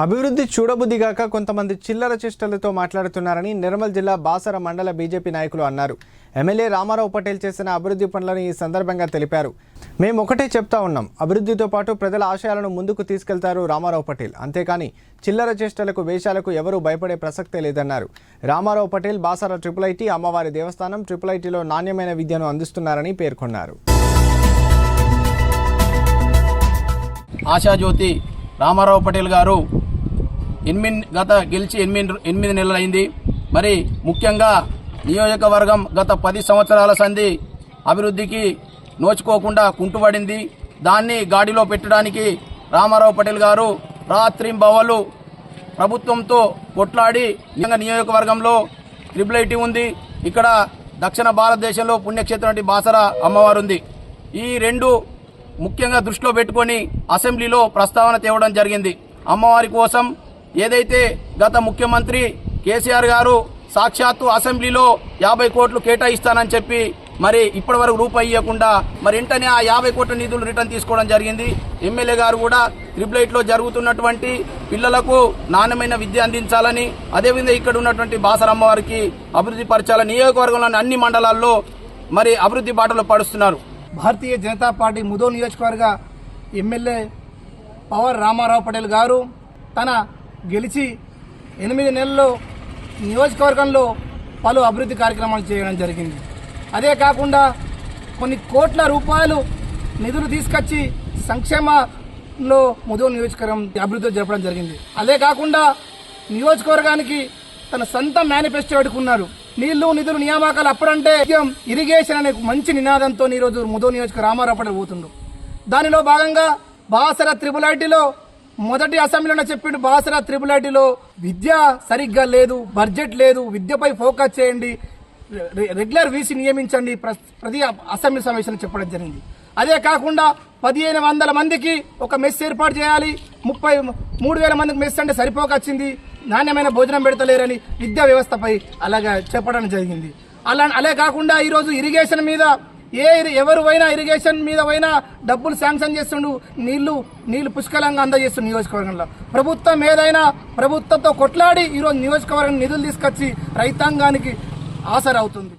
అభివృద్ధి చూడబుద్దిగాక కొంతమంది చిల్లర చేష్టలతో మాట్లాడుతున్నారని నిర్మల్ జిల్లా బాసర మండల బీజేపీ నాయకులు అన్నారు. ఎమ్మెల్యే రామారావు పటేల్ చేసిన అభివృద్ధి పనులను ఈ సందర్భంగా తెలిపారు. మేము ఒకటే చెప్తా ఉన్నాం. అభివృద్ధితో పాటు ప్రజల ఆశయాలను ముందుకు తీసుకెళ్తారు రామారావు పటేల్. అంతేకాని చిల్లర చేష్టలకు వేషాలకు ఎవరూ భయపడే ప్రసక్తే లేదన్నారు. రామారావు పటేల్ బాసర ట్రిపుల్ ఐటీ అమ్మవారి దేవస్థానం ట్రిపుల్ ఐటీలో నాణ్యమైన విద్యను అందిస్తున్నారని పేర్కొన్నారు. ఆశాజ్యోతి రామారావు పటేల్ గారు ఎనిమిది గత గెలిచి ఎనిమిది ఎనిమిది నెలలైంది. మరి ముఖ్యంగా నియోజకవర్గం గత పది సంవత్సరాల సంధి అభివృద్ధికి నోచుకోకుండా కుంటుపడింది. దాన్ని గాడిలో పెట్టడానికి రామారావు పటేల్ గారు రాత్రింబవలు ప్రభుత్వంతో కొట్లాడి నిజంగా నియోజకవర్గంలో ట్రిపుల్ ఐటీ ఉంది. ఇక్కడ దక్షిణ భారతదేశంలో పుణ్యక్షేత్రం బాసర అమ్మవారు ఉంది. ఈ రెండు ముఖ్యంగా దృష్టిలో పెట్టుకొని అసెంబ్లీలో ప్రస్తావన తేవడం జరిగింది. అమ్మవారి కోసం ఏదైతే గత ముఖ్యమంత్రి కేసీఆర్ గారు సాక్షాత్తు అసెంబ్లీలో యాభై కోట్లు కేటాయిస్తానని చెప్పి మరి ఇప్పటి వరకు రూపాయి ఇవ్వకుండా మరి వెంటనే ఆ యాభై కోట్ల నిధులు రిటర్న్ తీసుకోవడం జరిగింది. ఎమ్మెల్యే గారు కూడా ట్రిపుల్లో జరుగుతున్నటువంటి పిల్లలకు నాణ్యమైన విద్య అందించాలని అదేవిధంగా ఇక్కడ ఉన్నటువంటి బాసరమ్మ వారికి అభివృద్ధి పరచాలని నియోజకవర్గంలోని అన్ని మండలాల్లో మరి అభివృద్ధి బాటలో పడుస్తున్నారు. భారతీయ జనతా పార్టీ ముదో నియోజకవర్గ ఎమ్మెల్యే పవర్ రామారావు పటేల్ గారు తన గెలిచి ఎనిమిది నెలల్లో నియోజకవర్గంలో పలు అభివృద్ధి కార్యక్రమాలు చేయడం జరిగింది. అదే కాకుండా కొన్ని కోట్ల రూపాయలు నిధులు తీసుకొచ్చి సంక్షేమంలో ముదో నియోజకవర్గం అభివృద్ధి జరపడం జరిగింది. అదే కాకుండా నియోజకవర్గానికి తన సొంత మేనిఫెస్టో పెట్టుకున్నారు నీళ్ళు నిధులు నియామకాలు అప్పుడంటే ఇరిగేషన్ అనే మంచి నినాదంతో ఈరోజు ముదో నియోజక రామారావు పటేల్ పోతుండు. దానిలో భాగంగా బాసర త్రిబుల్ ఐటీలో మొదటి అసెంబ్లీలో చెప్పిండు బాసరా త్రిబుల్ ఐటీలో విద్య సరిగ్గా లేదు బడ్జెట్ లేదు విద్యపై ఫోకస్ చేయండి రెగ్యులర్ వీసీ నియమించండి ప్ర- ప్రతి అసెంబ్లీ సమావేశంలో చెప్పడం జరిగింది. అదే కాకుండా పదిహేను వందల మందికి ఒక మెస్ ఏర్పాటు చేయాలి ముప్పై మూడు వేల మందికి మెస్ అంటే సరిపోకొచ్చింది నాణ్యమైన భోజనం పెడతలేరని విద్యా వ్యవస్థపై అలాగా చెప్పడం జరిగింది. అలా అలే కాకుండా ఈరోజు ఇరిగేషన్ మీద ఏ ఎవరు పోయినా ఇరిగేషన్ మీద పోయినా డబ్బులు శాంక్షన్ చేస్తుండు. నీళ్ళు నీళ్ళు పుష్కలంగా అందజేస్తుండు నియోజకవర్గంలో. ప్రభుత్వం ఏదైనా ప్రభుత్వంతో కొట్లాడి ఈరోజు నియోజకవర్గం నిధులు తీసుకొచ్చి రైతాంగానికి ఆసరవుతుంది.